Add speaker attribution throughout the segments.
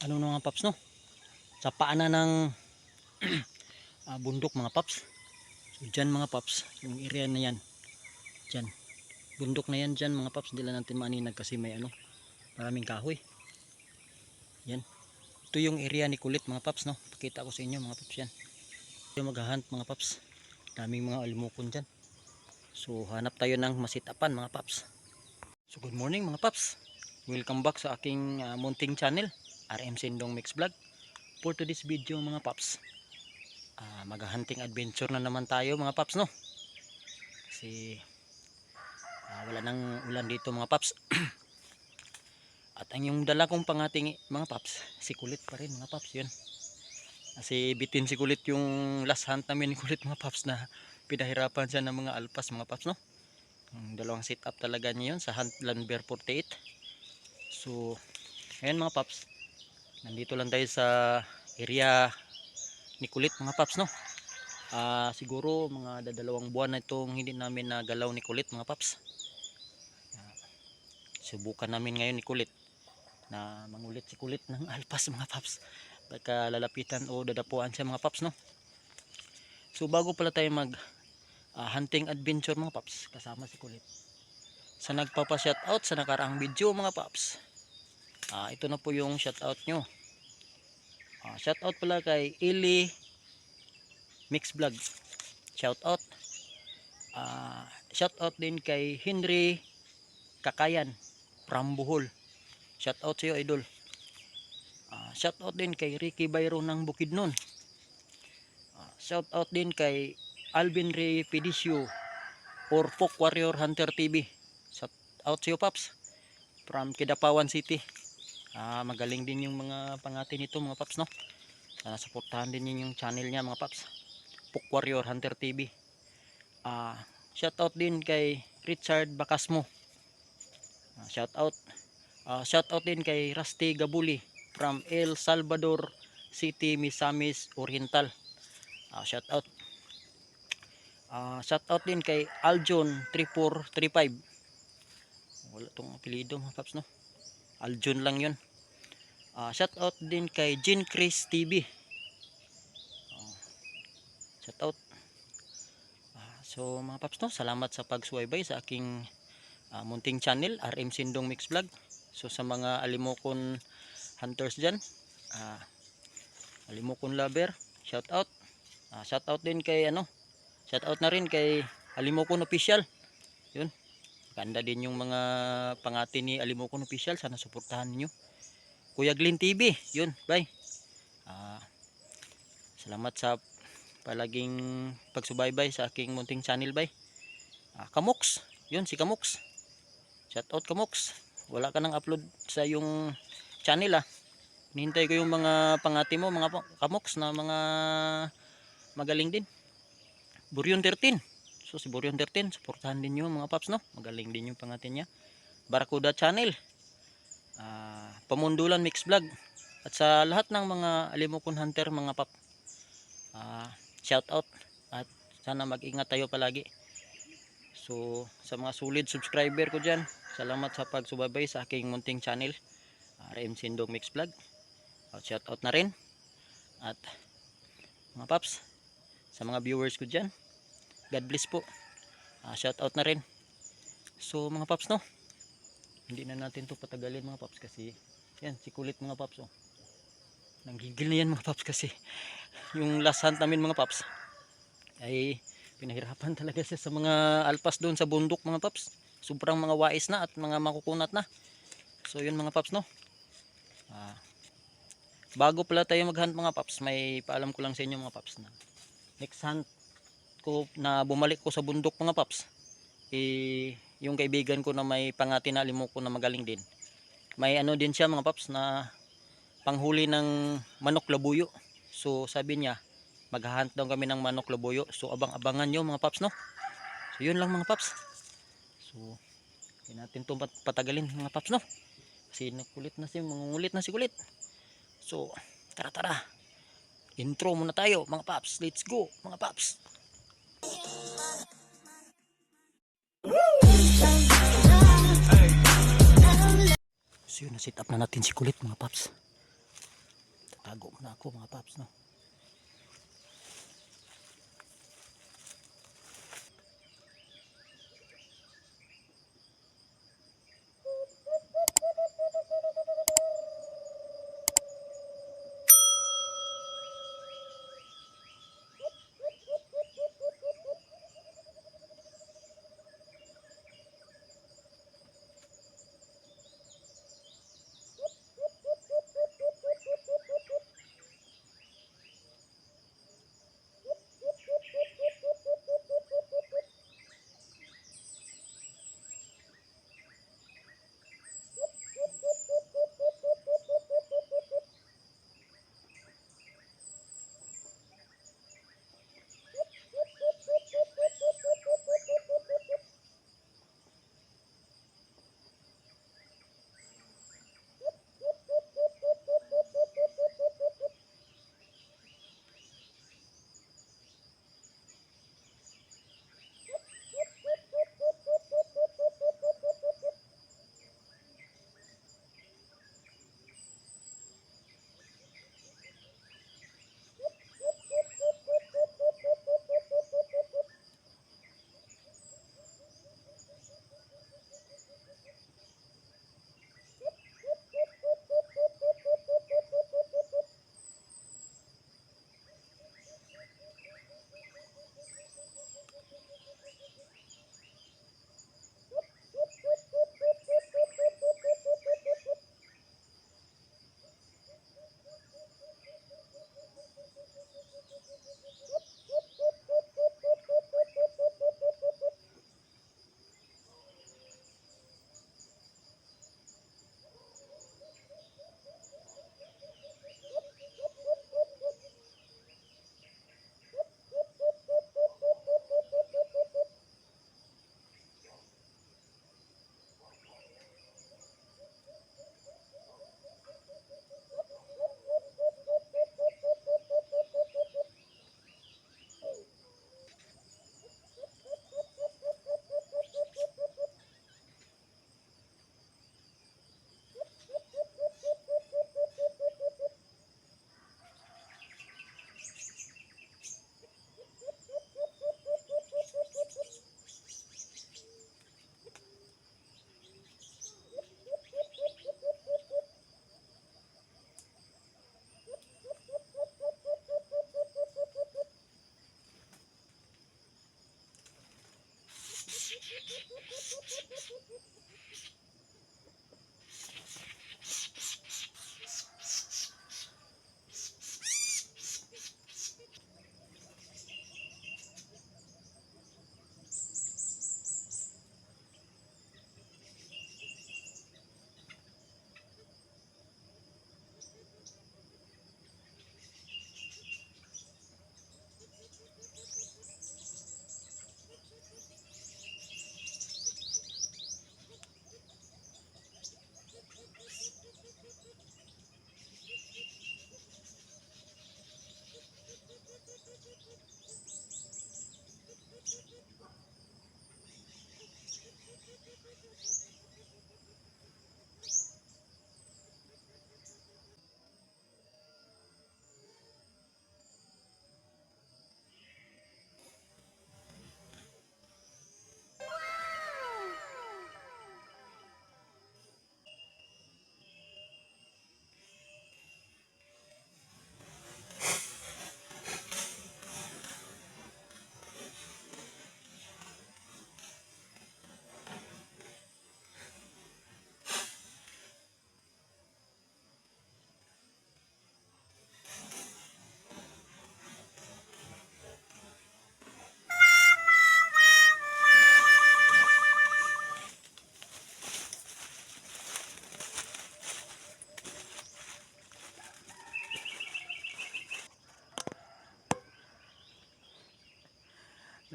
Speaker 1: ano no mga paps no? Sa paanan ng ah, bundok mga paps. So dyan mga paps yung area na yan. Dyan. Bundok na yan dyan mga paps. Hindi lang natin maaninag kasi may ano maraming kahoy. Yan. Ito yung area ni kulit mga paps no? Pakita ko sa inyo mga paps yan. Yung maghahunt mga paps. Daming mga almukon dyan. So hanap tayo ng masitapan mga paps. So good morning mga paps. Welcome back sa aking ah, munting channel RM Sindong Mix Vlog for today's video mga paps ah, maghahunting adventure na naman tayo mga paps no? Kasi ah, wala nang ulan dito mga paps. At ang yung dala kong pangating mga paps si kulit pa rin mga paps yun. Kasi bitin si kulit yung last hunt namin ni kulit mga paps na pinahirapan siya ng mga alpas mga paps no? Ang dalawang sit up talaga niya yun sa hunt Landbear 48 so ayan mga paps nandito lang tayo sa area ni kulit mga paps no? Ah, siguro mga dadalawang buwan na itong hindi namin nagalaw ni kulit mga paps. Ah, subukan namin ngayon ni kulit na mangulit si kulit ng alpas mga paps. Baka lalapitan o dadapuan siya mga paps no? So bago pala tayo mag ah, hunting adventure mga paps kasama si kulit. Sa nagpapa shoutout sa nakaraang video mga paps Ah, ito na po yung shoutout nyo. Ah, shoutout pala kay Ili Mix Vlog. Shoutout. Ah, shoutout din kay Henry Kakayan from Bohol. Shoutout sa iyo idol. Ah, shoutout din kay Ricky Bayro ng Bukidnon. Ah, shoutout din kay Alvin Ray Pedicio or Folk Warrior Hunter TV. Shoutout sa iyo Paps from Kidapawan City. Ah, magaling din yung mga pangati nito mga paps no. Sana suportahan din niyo yung channel niya mga paps. Puk Warrior Hunter TV. Ah, shout out din kay Richard Bacasmo. Ah, shout out. Ah, shout out din kay Rusty Gabuli from El Salvador City, Misamis Oriental. Ah, shout out. Ah, shout out din kay Aljon 3435. Wala tong apelyido mga paps no. Aljun lang yun. Ah, shout out din kay Jean Chris TV. Oh, shout out. Ah, so mga paps no, salamat sa pagsubaybay sa aking ah, munting channel RM Sindong Mix Vlog. So sa mga alimokon hunters diyan, ah, alimokon lover, shout out. Ah, shout out din kay ano, shout out na rin kay Alimokon Official. Yun. Ganda din yung mga pangati ni Alimokon Official. Sana suportahan niyo. Kuya Glenn TV. Yun. Bye. Ah, salamat sa palaging pagsubaybay sa aking munting channel. Bye. Ah, Kamoks. Yun si Kamoks. Shout out Kamoks. Wala ka nang upload sa yung channel ah. Hinihintay ko yung mga pangati mo, mga Kamoks na mga magaling din. Buryon 13. So si Boryon 13, supportahan din nyo mga paps no. Magaling din yung pangatin niya. Barracuda Channel. Ah, Pamundulan Mix Vlog. At sa lahat ng mga Alimokon Hunter mga pap. Ah, shout out at sana mag-ingat tayo palagi. So sa mga solid subscriber ko diyan, salamat sa pagsubaybay sa aking munting channel. RM Sindong Mix Vlog. At shout out na rin. At mga paps, sa mga viewers ko diyan, God bless po. Ah, shout out na rin. So mga paps no. Hindi na natin to patagalin mga paps kasi yan si kulit mga paps oh. Nanggigil na yan mga paps kasi yung last hunt namin mga paps ay pinahirapan talaga siya sa mga alpas doon sa bundok mga paps. Sobrang mga wais na at mga makukunat na. So yun mga paps no. Ah, bago pala tayo maghunt mga paps, may paalam ko lang sa inyo mga paps na next hunt ko na bumalik ko sa bundok mga paps. Eh, yung kaibigan ko na may pangati na ko na magaling din. May ano din siya mga paps na panghuli ng manok labuyo. So sabi niya maghahunt daw kami ng manok labuyo. So abang abangan nyo mga paps no? So yun lang mga paps. So hindi natin itong pat- patagalin mga paps no? Kasi nakulit na si mangungulit na si kulit. So tara tara. Intro muna tayo mga paps. Let's go mga paps So yun, na-set up na natin si kulit mga paps. tago muna ako mga paps no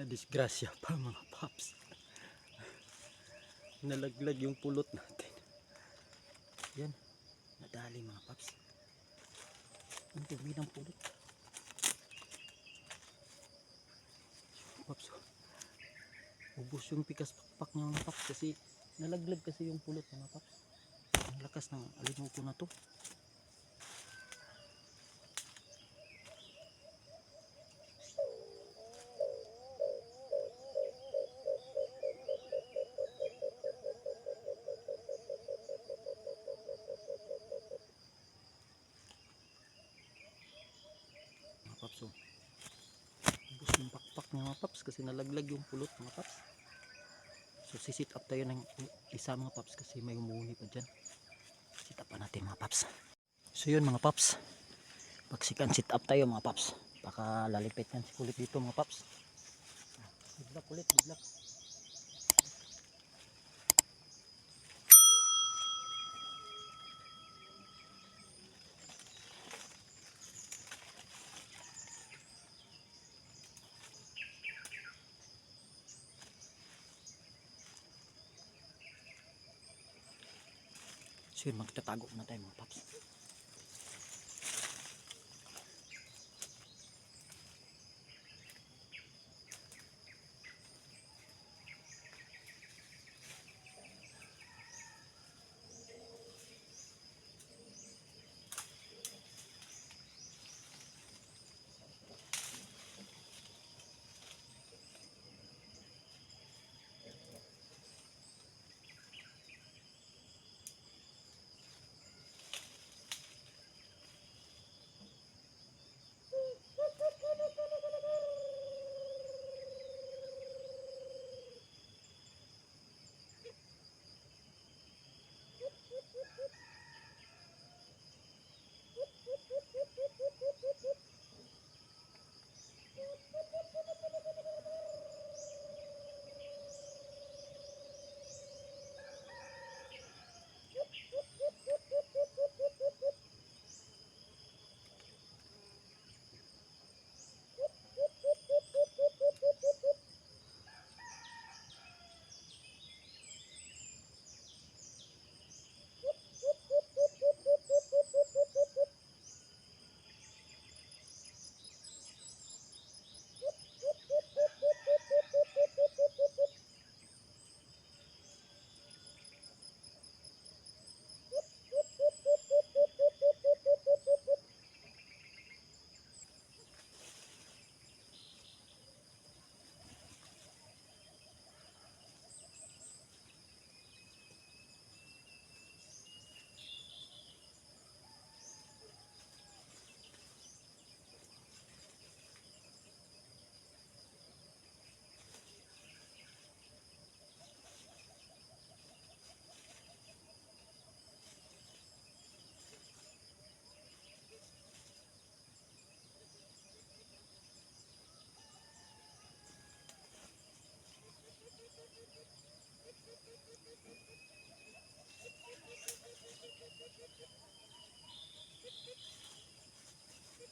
Speaker 1: disgrasya pa mga paps. Nalaglag yung pulot natin. Yan. Nadali mga paps. Ang dumi ng pulot. Paps oh. ubos yung pikas pakpak niya mga paps kasi nalaglag kasi yung pulot mga paps. Ang lakas ng alimuko na to mga paps kasi nalaglag yung pulot mga paps. So sisit up tayo ng isa mga paps kasi may umuwi pa dyan. Sit up pa natin mga paps. So yun mga paps. Pagsikan sit up tayo mga paps. Baka lalipit yan si kulit dito mga paps. Bigla kulit, bigla. So yun, magtatago na tayo mga paps.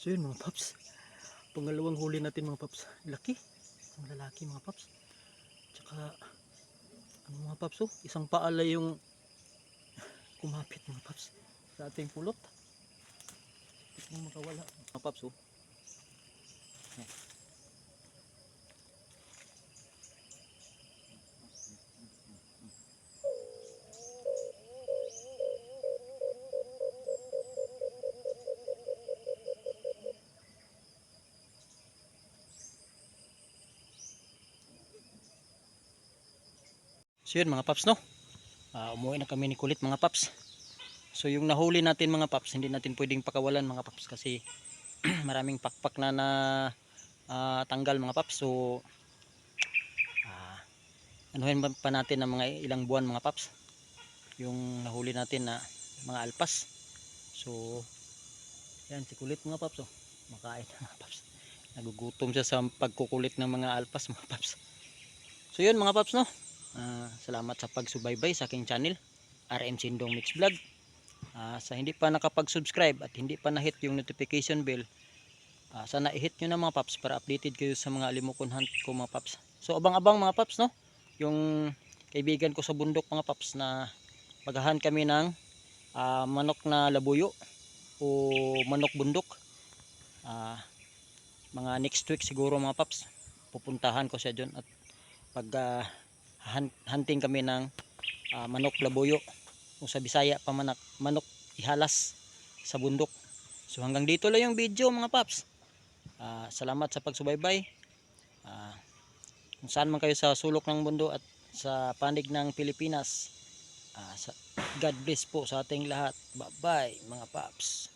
Speaker 1: So yun mga paps. Pangalawang huli natin mga paps. Laki. Ang lalaki mga paps. Tsaka ano mga paps oh, isang paala yung kumapit mga paps sa ating pulot. Hindi makawala. Mga paps oh. Yan. So yun mga paps no. Ah, umuwi na kami ni kulit mga paps. So yung nahuli natin mga paps, hindi natin pwedeng pakawalan mga paps kasi maraming pakpak na na ah, tanggal mga paps. So ah, anuhin pa natin ng mga ilang buwan mga paps yung nahuli natin na mga alpas so yan si kulit mga paps oh. makain mga paps nagugutom siya sa pagkukulit ng mga alpas mga paps so yun mga paps no Ah, salamat sa pagsubaybay sa aking channel RM Sindong Mix Vlog. Ah, sa hindi pa nakapag-subscribe at hindi pa na-hit yung notification bell ah, sana i-hit nyo na mga paps para updated kayo sa mga alimokon hunt ko mga paps. So abang-abang mga paps no? Yung kaibigan ko sa bundok mga paps na maghahan kami ng ah, manok na labuyo o manok bundok. Ah, mga next week siguro mga paps pupuntahan ko siya dyan at pag han- hunting kami ng ah, manok labuyo o sa Bisaya pamanak manok ihalas sa bundok. So hanggang dito lang yung video mga paps. Ah, salamat sa pagsubaybay. Ah, kung saan man kayo sa sulok ng mundo at sa panig ng Pilipinas Ah, sa God bless po sa ating lahat. Bye bye mga paps